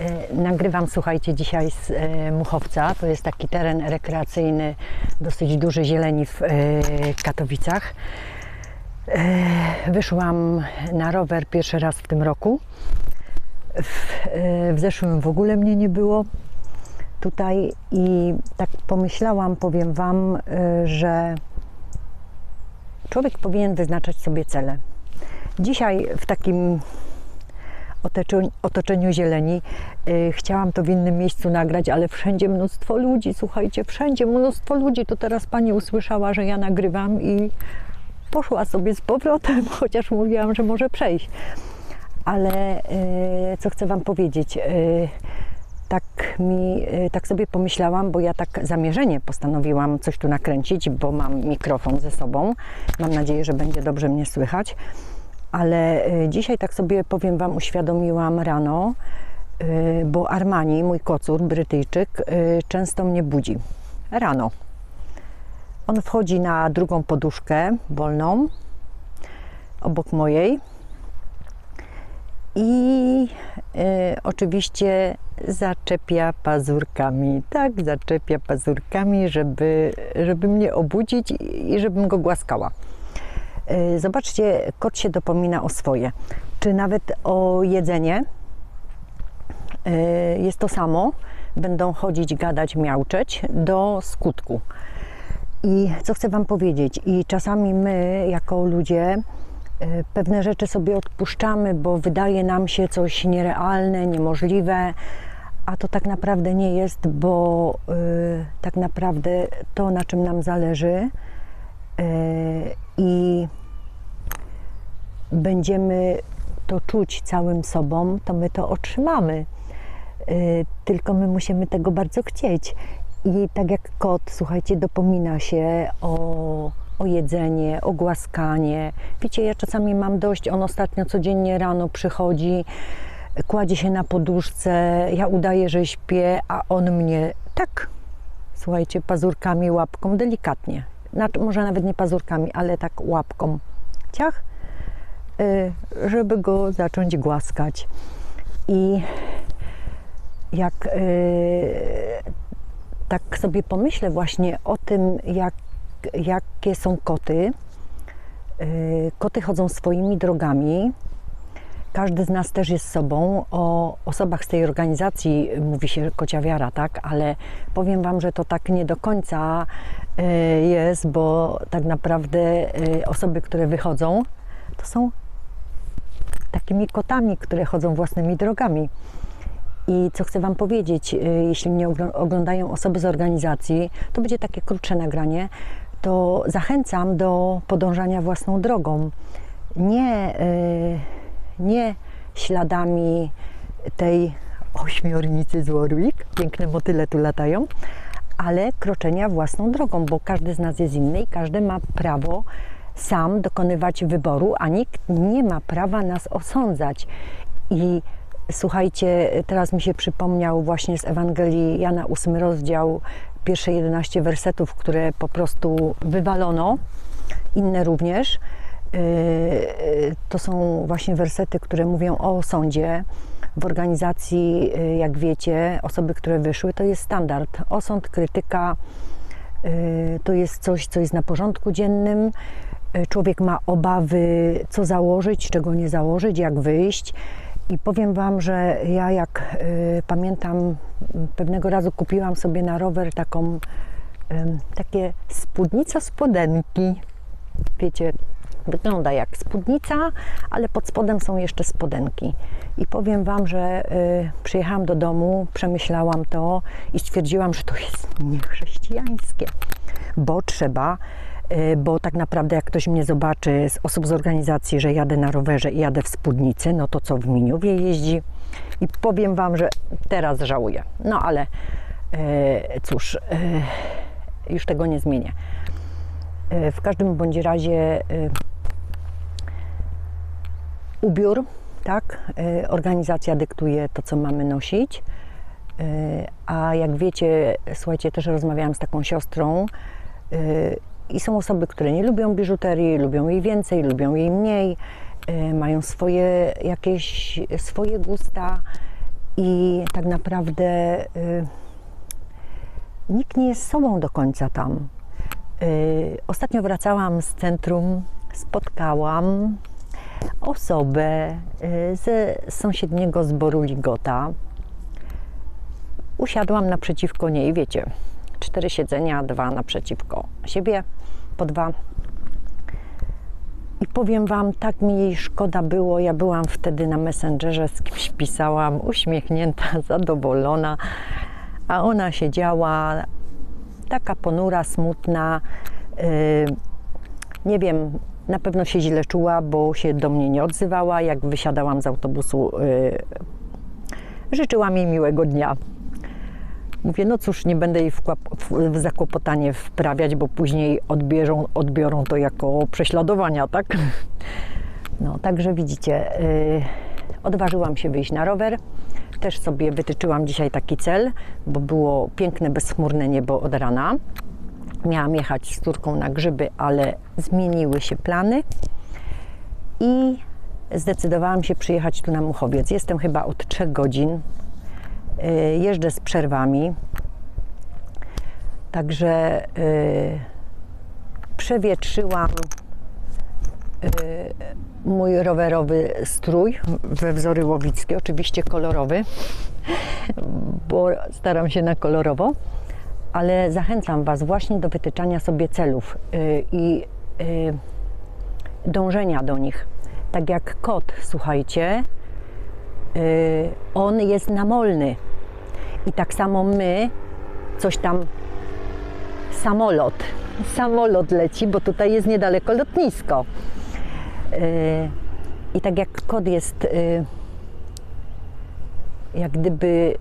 E, Nagrywam, słuchajcie, dzisiaj z e, Muchowca. To jest taki teren rekreacyjny, dosyć duży zieleni w e, Katowicach. Wyszłam na rower pierwszy raz w tym roku. W, w zeszłym w ogóle mnie nie było tutaj i tak pomyślałam, powiem Wam, że człowiek powinien wyznaczać sobie cele. Dzisiaj w takim otoczeniu, otoczeniu zieleni. Yy, chciałam to w innym miejscu nagrać, ale wszędzie mnóstwo ludzi, słuchajcie, wszędzie mnóstwo ludzi. To teraz pani usłyszała, że ja nagrywam i poszła sobie z powrotem, chociaż mówiłam, że może przejść. Ale yy, co chcę wam powiedzieć? Yy, tak mi, tak sobie pomyślałam, bo ja tak zamierzenie postanowiłam coś tu nakręcić, bo mam mikrofon ze sobą. Mam nadzieję, że będzie dobrze mnie słychać ale y, dzisiaj tak sobie powiem Wam, uświadomiłam rano, y, bo Armani, mój kocur, Brytyjczyk, y, często mnie budzi. Rano. On wchodzi na drugą poduszkę wolną, obok mojej. I oczywiście zaczepia pazurkami. Tak, zaczepia pazurkami, żeby, żeby mnie obudzić i żebym go głaskała. Y, Zobaczcie, kot się dopomina o swoje, czy nawet o jedzenie. Y, Jest to samo. Będą chodzić, gadać, miauczeć do skutku. I co chcę Wam powiedzieć? I czasami my, jako ludzie, y, pewne rzeczy sobie odpuszczamy, bo wydaje nam się coś nierealne, niemożliwe, a to tak naprawdę nie jest, bo tak naprawdę to, na czym nam zależy, y, i będziemy to czuć całym sobą, to my to otrzymamy. Y, Tylko my musimy tego bardzo chcieć. I tak jak kot, słuchajcie, dopomina się o, o jedzenie, o głaskanie. Wiecie, ja czasami mam dość, on ostatnio codziennie rano przychodzi, kładzie się na poduszce, ja udaję, że śpię, a on mnie tak, słuchajcie, pazurkami, łapką, delikatnie. Znaczy, może nawet nie pazurkami, ale tak łapką. Ciach, żeby go zacząć głaskać. I jak y, tak sobie pomyślę właśnie o tym, jak, jakie są koty. Y, Koty chodzą swoimi drogami. Każdy z nas też jest sobą. O osobach z tej organizacji mówi się kocia wiara, tak? Ale powiem Wam, że to tak nie do końca y, jest, bo tak naprawdę y, osoby, które wychodzą, to są takimi kotami, które chodzą własnymi drogami. I co chcę Wam powiedzieć, y, jeśli mnie ogl- oglądają osoby z organizacji, to będzie takie krótsze nagranie, to zachęcam do podążania własną drogą. Nie, y, nie śladami tej ośmiornicy z Warwick, piękne motyle tu latają, ale kroczenia własną drogą, bo każdy z nas jest inny i każdy ma prawo sam dokonywać wyboru, a nikt nie ma prawa nas osądzać. I słuchajcie, teraz mi się przypomniał właśnie z Ewangelii Jana 8 rozdział, pierwsze 11 wersetów, które po prostu wywalono, inne również. Yy, To są właśnie wersety, które mówią o sądzie. W organizacji, yy, jak wiecie, osoby, które wyszły, to jest standard. Osąd, krytyka, yy, to jest coś, co jest na porządku dziennym. Yy, Człowiek ma obawy, co założyć, czego nie założyć, jak wyjść. I powiem Wam, że ja jak y, pamiętam, pewnego razu kupiłam sobie na rower taką, ym, takie spódnica spodenki. Wiecie, wygląda jak spódnica, ale pod spodem są jeszcze spodenki. I powiem Wam, że y, przyjechałam do domu, przemyślałam to i stwierdziłam, że to jest niechrześcijańskie, bo trzeba y, bo tak naprawdę jak ktoś mnie zobaczy z osób z organizacji, że jadę na rowerze i jadę w spódnicy, no to co w Miniowie jeździ i powiem Wam, że teraz żałuję. No ale e, cóż, e, już tego nie zmienię. W każdym bądź razie ubiór, tak, organizacja dyktuje to, co mamy nosić. A jak wiecie, słuchajcie, też rozmawiałam z taką siostrą, i są osoby, które nie lubią biżuterii, lubią jej więcej, lubią jej mniej, y, mają swoje jakieś swoje gusta i tak naprawdę y, nikt nie jest sobą do końca tam. Y, ostatnio wracałam z centrum, spotkałam osobę ze sąsiedniego zboru Ligota. Usiadłam naprzeciwko niej, wiecie, cztery siedzenia, dwa naprzeciwko siebie, po dwa. I powiem Wam, tak mi jej szkoda było. Ja byłam wtedy na Messengerze, z kimś pisałam, uśmiechnięta, zadowolona, a ona siedziała taka ponura, smutna. Yy, nie wiem, na pewno się źle czuła, bo się do mnie nie odzywała. Jak wysiadałam z autobusu, yy, życzyłam jej miłego dnia. Mówię, no cóż, nie będę jej w, w zakłopotanie wprawiać, bo później odbierzą, odbiorą to jako prześladowania, tak? No, także widzicie, yy, odważyłam się wyjść na rower. Też sobie wytyczyłam dzisiaj taki cel, bo było piękne, bezchmurne niebo od rana. Miałam jechać z córką na grzyby, ale zmieniły się plany i zdecydowałam się przyjechać tu na Muchowiec. Jestem chyba od 3 godzin. Yy, Jeżdżę z przerwami. Także yy, przewietrzyłam yy, mój rowerowy strój we wzory łowickie, oczywiście kolorowy, bo staram się na kolorowo, ale zachęcam Was właśnie do wytyczania sobie celów i dążenia do nich. Tak jak kot, słuchajcie, on jest namolny. I tak samo my, coś tam, samolot, samolot leci, bo tutaj jest niedaleko lotnisko. Yy, I tak jak kot jest, yy, jak gdyby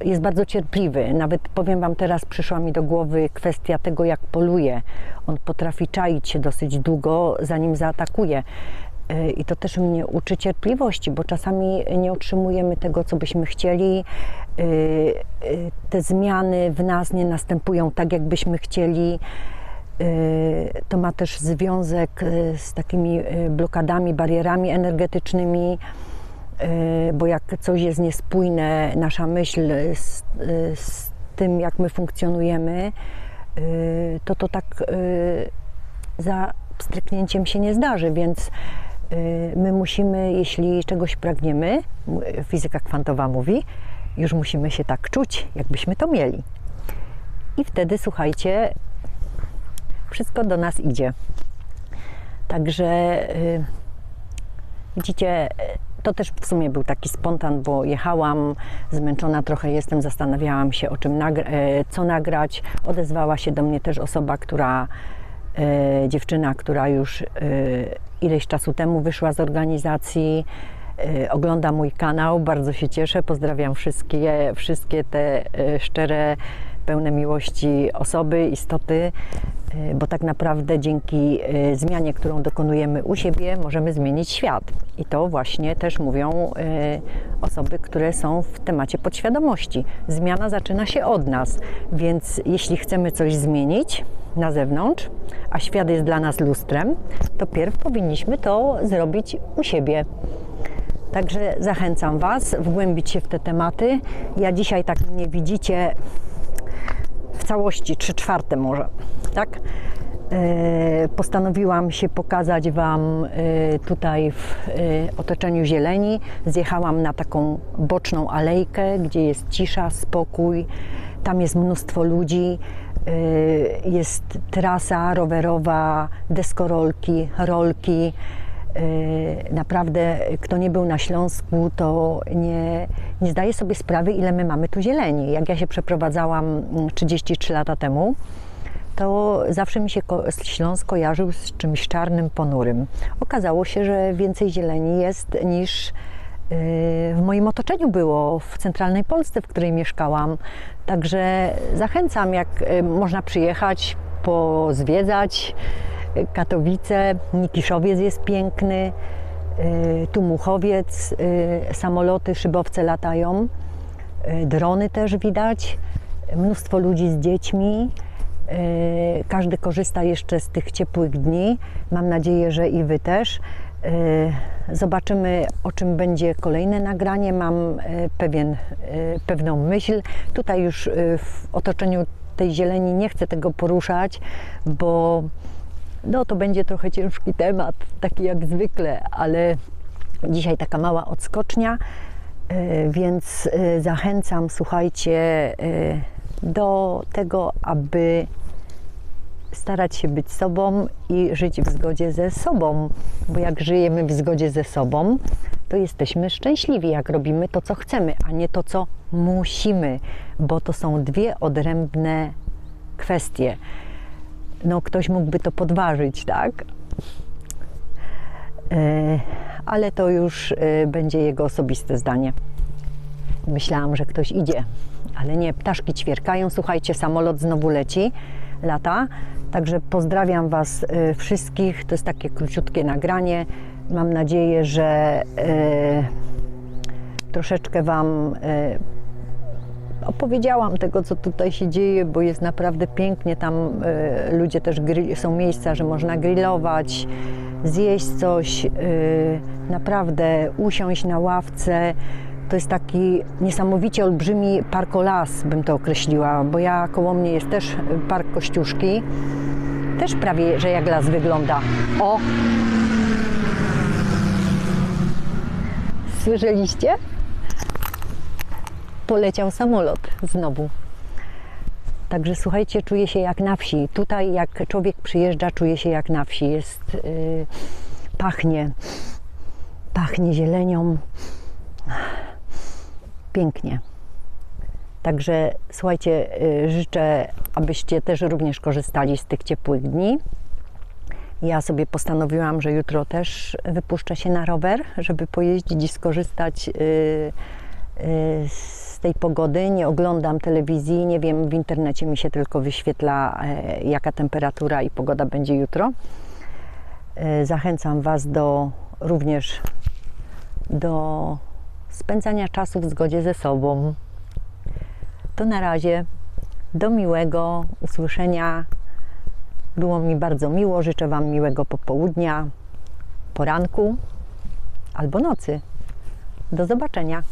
yy, jest bardzo cierpliwy. Nawet powiem Wam teraz, przyszła mi do głowy kwestia tego, jak poluje. On potrafi czaić się dosyć długo, zanim zaatakuje. I to też mnie uczy cierpliwości, bo czasami nie otrzymujemy tego, co byśmy chcieli. Yy, yy, Te zmiany w nas nie następują tak, jakbyśmy chcieli. Yy, To ma też związek z takimi blokadami, barierami energetycznymi, bo jak coś jest niespójne, nasza myśl z, z tym, jak my funkcjonujemy, to to tak za pstryknięciem się nie zdarzy, więc my musimy, jeśli czegoś pragniemy, fizyka kwantowa mówi, już musimy się tak czuć, jakbyśmy to mieli. I wtedy, słuchajcie, wszystko do nas idzie. Także y, widzicie, to też w sumie był taki spontan, bo jechałam, zmęczona trochę jestem, zastanawiałam się o czym nagra- e, co nagrać. Odezwała się do mnie też osoba, która, e, dziewczyna, która już e, ileś czasu temu wyszła z organizacji. E, Ogląda mój kanał, bardzo się cieszę. Pozdrawiam wszystkie, wszystkie te e, szczere, pełne miłości osoby, istoty, e, bo tak naprawdę dzięki zmianie, którą dokonujemy u siebie, możemy zmienić świat. I to właśnie też mówią osoby, które są w temacie podświadomości. Zmiana zaczyna się od nas, więc jeśli chcemy coś zmienić na zewnątrz, a świat jest dla nas lustrem, to pierw powinniśmy to zrobić u siebie. Także zachęcam Was wgłębić się w te tematy. Ja dzisiaj tak mnie widzicie w całości, trzy czwarte może, tak? E, Postanowiłam się pokazać Wam e, tutaj w e, otoczeniu zieleni. Zjechałam na taką boczną alejkę, gdzie jest cisza, spokój. Tam jest mnóstwo ludzi. Jest trasa rowerowa, deskorolki, rolki. Yy, Naprawdę, kto nie był na Śląsku, to nie, nie zdaje sobie sprawy, ile my mamy tu zieleni. Jak ja się przeprowadzałam mm, 33 lata temu, to zawsze mi się Śląsk kojarzył z czymś czarnym, ponurym. Okazało się, że więcej zieleni jest niż yy, w moim otoczeniu było, w centralnej Polsce, w której mieszkałam. Także zachęcam, jak yy, można przyjechać, pozwiedzać. Katowice, Nikiszowiec jest piękny, y, tu Muchowiec, y, samoloty, szybowce latają, y, drony też widać, mnóstwo ludzi z dziećmi. Każdy korzysta jeszcze z tych ciepłych dni. Mam nadzieję, że i Wy też. Zobaczymy, o czym będzie kolejne nagranie. Mam pewien, pewną myśl. Tutaj już w otoczeniu tej zieleni nie chcę tego poruszać, bo no, to będzie trochę ciężki temat, taki jak zwykle, ale dzisiaj taka mała odskocznia, y, więc y, zachęcam, słuchajcie, y, do tego, aby starać się być sobą i żyć w zgodzie ze sobą, bo jak żyjemy w zgodzie ze sobą, to jesteśmy szczęśliwi, jak robimy to, co chcemy, a nie to, co musimy, bo to są dwie odrębne kwestie. No, ktoś mógłby to podważyć, tak? E, ale to już e, będzie jego osobiste zdanie. Myślałam, że ktoś idzie, ale nie, ptaszki ćwierkają. Słuchajcie, samolot znowu leci, lata. Także pozdrawiam Was e, wszystkich. To jest takie króciutkie nagranie. Mam nadzieję, że troszeczkę Wam opowiedziałam tego, co tutaj się dzieje, bo jest naprawdę pięknie. Tam e, ludzie też grill, są miejsca, że można grillować, zjeść coś, e, naprawdę usiąść na ławce. To jest taki niesamowicie olbrzymi parkolas, bym to określiła, bo ja koło mnie jest też park Kościuszki. Też prawie, że jak las wygląda. O! Słyszeliście? Poleciał samolot znowu. Także słuchajcie, czuję się jak na wsi. Tutaj jak człowiek przyjeżdża, czuje się jak na wsi. Jest, yy, pachnie, pachnie zielenią. Pięknie. Także słuchajcie, yy, życzę, abyście też również korzystali z tych ciepłych dni. Ja sobie postanowiłam, że jutro też wypuszczę się na rower, żeby pojeździć i skorzystać yy, yy, z tej pogody. Nie oglądam telewizji, nie wiem, w internecie mi się tylko wyświetla, e, jaka temperatura i pogoda będzie jutro. E, Zachęcam Was do również do spędzania czasu w zgodzie ze sobą. To na razie. Do miłego usłyszenia. Było mi bardzo miło. Życzę Wam miłego popołudnia, poranku albo nocy. Do zobaczenia.